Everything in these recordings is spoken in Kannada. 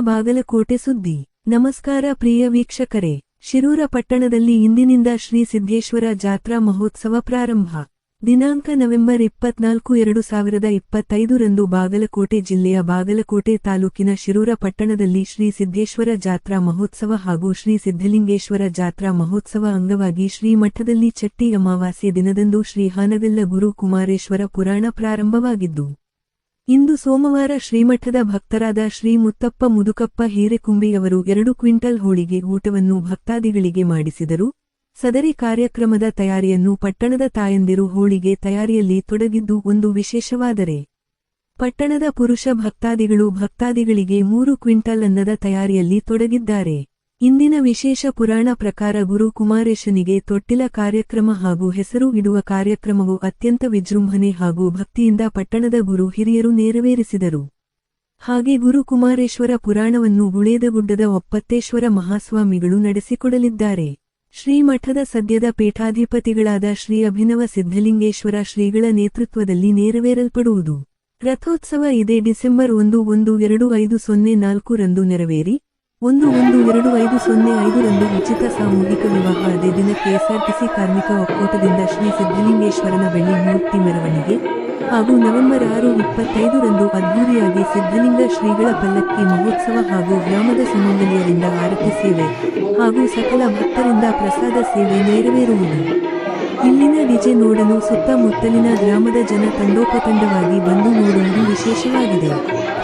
ಬಾಗಲಕೋಟೆ ಸುದ್ದಿ. ನಮಸ್ಕಾರ ಪ್ರಿಯ ವೀಕ್ಷಕರೇ. ಶಿರೂರ ಪಟ್ಟಣದಲ್ಲಿ ಇಂದಿನಿಂದ ಶ್ರೀ ಸಿದ್ದೇಶ್ವರ ಜಾತ್ರಾ ಮಹೋತ್ಸವ ಪ್ರಾರಂಭ. ದಿನಾಂಕ ನವೆಂಬರ್ ಇಪ್ಪತ್ನಾಲ್ಕು ಎರಡು ಸಾವಿರದ ಇಪ್ಪತ್ತೈದರಂದು ಬಾಗಲಕೋಟೆ ಜಿಲ್ಲೆಯ ಬಾಗಲಕೋಟೆ ತಾಲೂಕಿನ ಶಿರೂರ ಪಟ್ಟಣದಲ್ಲಿ ಶ್ರೀ ಸಿದ್ದೇಶ್ವರ ಜಾತ್ರಾ ಮಹೋತ್ಸವ ಹಾಗೂ ಶ್ರೀ ಸಿದ್ಧಲಿಂಗೇಶ್ವರ ಜಾತ್ರಾ ಮಹೋತ್ಸವ ಅಂಗವಾಗಿ ಶ್ರೀ ಮಠದಲ್ಲಿ ಚಟ್ಟಿ ಅಮಾವಾಸ್ಯೆ ದಿನದಂದು ಶ್ರೀ ಹಾನಗಲ್ಲ ಗುರು ಕುಮಾರೇಶ್ವರ ಪುರಾಣ ಪ್ರಾರಂಭವಾಗಿದ್ದು ಇಂದು ಸೋಮವಾರ ಶ್ರೀಮಠದ ಭಕ್ತರಾದ ಶ್ರೀ ಮುತ್ತಪ್ಪ ಮುದುಕಪ್ಪ ಹೀರೆಕುಂಬಿಯವರು ಎರಡು ಕ್ವಿಂಟಲ್ ಹೋಳಿಗೆ ಊಟವನ್ನು ಭಕ್ತಾದಿಗಳಿಗೆ ಮಾಡಿಸಿದರು. ಸದರಿ ಕಾರ್ಯಕ್ರಮದ ತಯಾರಿಯನ್ನು ಪಟ್ಟಣದ ತಾಯಂದಿರು ಹೋಳಿಗೆ ತಯಾರಿಯಲ್ಲಿ ತೊಡಗಿದ್ದು ಒಂದು ವಿಶೇಷವಾದರೆ, ಪಟ್ಟಣದ ಪುರುಷ ಭಕ್ತಾದಿಗಳು ಭಕ್ತಾದಿಗಳಿಗೆ ಮೂರು ಕ್ವಿಂಟಲ್ ಅನ್ನದ ತಯಾರಿಯಲ್ಲಿ ತೊಡಗಿದ್ದಾರೆ. ಇಂದಿನ ವಿಶೇಷ ಪುರಾಣ ಪ್ರಕಾರ ಗುರು ಕುಮಾರೇಶನಿಗೆ ತೊಟ್ಟಿಲ ಕಾರ್ಯಕ್ರಮ ಹಾಗೂ ಹೆಸರು ಇಡುವ ಕಾರ್ಯಕ್ರಮವು ಅತ್ಯಂತ ವಿಜೃಂಭಣೆ ಹಾಗೂ ಭಕ್ತಿಯಿಂದ ಪಟ್ಟಣದ ಗುರು ಹಿರಿಯರು ನೆರವೇರಿಸಿದರು. ಹಾಗೆ ಗುರು ಕುಮಾರೇಶ್ವರ ಪುರಾಣವನ್ನು ಗುಳೇದಗುಡ್ಡದ ಒಪ್ಪತ್ತೇಶ್ವರ ಮಹಾಸ್ವಾಮಿಗಳು ನಡೆಸಿಕೊಡಲಿದ್ದಾರೆ. ಶ್ರೀಮಠದ ಸದ್ಯದ ಪೀಠಾಧಿಪತಿಗಳಾದ ಶ್ರೀ ಅಭಿನವ ಸಿದ್ಧಲಿಂಗೇಶ್ವರ ಶ್ರೀಗಳ ನೇತೃತ್ವದಲ್ಲಿ ನೆರವೇರಲ್ಪಡುವುದು. ರಥೋತ್ಸವ ಇದೇ ಡಿಸೆಂಬರ್ ಒಂದು ಒಂದು ಎರಡು ಐದು ಸೊನ್ನೆ ನಾಲ್ಕು ರಂದು ನೆರವೇರಿ. ಒಂದು ಒಂದು ಎರಡು ಐದು ಸೊನ್ನೆ ಐದರಂದು ಉಚಿತ ಸಾಮೂಹಿಕ ವಿವಾಹ ಅದೇ ದಿನ ಕೆಎಸ್ಆರ್ಟಿಸಿ ಕಾರ್ಮಿಕ ಒಕ್ಕೂಟದಿಂದ ಶ್ರೀ ಸಿದ್ದಲಿಂಗೇಶ್ವರನ ಬೆಳ್ಳಿ ಮೂರ್ತಿ ಮೆರವಣಿಗೆ ಹಾಗೂ ನವೆಂಬರ್ ಆರು ಇಪ್ಪತ್ತೈದರಂದು ಅದ್ಧೂರಿಯಾಗಿ ಸಿದ್ಧಲಿಂಗ ಶ್ರೀಗಳ ಪಲ್ಲಕ್ಕಿ ಮಹೋತ್ಸವ ಹಾಗೂ ಗ್ರಾಮದ ಸುಮಂಗಲಿಯರಿಂದ ಆರತಿ ಸೇವೆ ಹಾಗೂ ಸಕಲ ಭಕ್ತರಿಂದ ಪ್ರಸಾದ ಸೇವೆ ನೆರವೇರುವುದು. ಡಿಜೆ ನೋಡಲು ಸುತ್ತಮುತ್ತಲಿನ ಗ್ರಾಮದ ಜನ ತಂಡೋಪತಂಡವಾಗಿ ಬಂದು ನೋಡುವುದು ವಿಶೇಷವಾಗಿದೆ.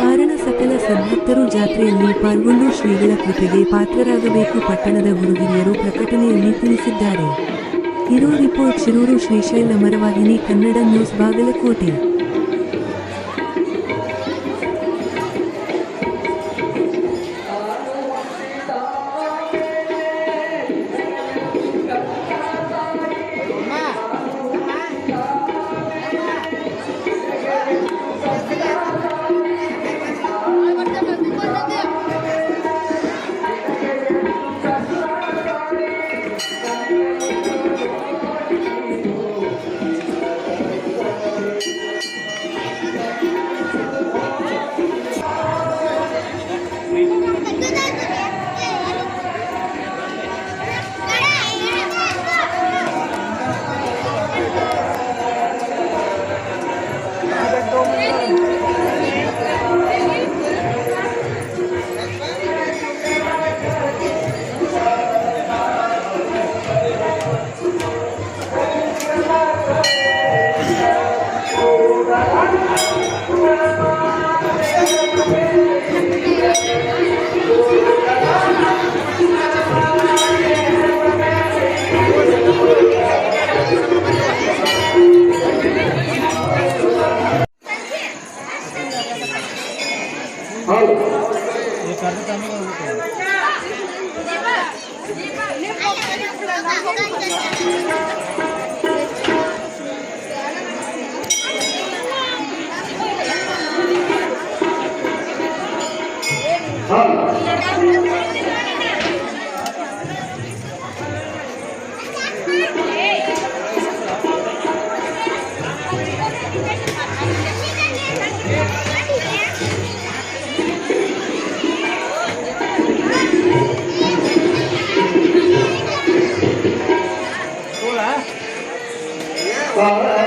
ಕಾರಣ ಸಕಲ ಸದ್ಭಕ್ತರು ಜಾತ್ರೆಯಲ್ಲಿ ಪಾಲ್ಗೊಂಡು ಶ್ರೀಗಳ ಕೃಪೆಗೆ ಪಾತ್ರರಾಗಬೇಕು ಪಟ್ಟಣದ ಗುರುಹಿರಿಯರು ಪ್ರಕಟಣೆಯಲ್ಲಿ ತಿಳಿಸಿದ್ದಾರೆ. ಇರೋ ರಿಪೋರ್ಟ್, ಶಿರೂರು ಶ್ರೀಶೈಲ ಮರವಾಹಿನಿ, ಕನ್ನಡ ನ್ಯೂಸ್, ಬಾಗಲಕೋಟೆ. आओ ये कर काम का दीपक दीपक ನಮಸ್ಕಾರ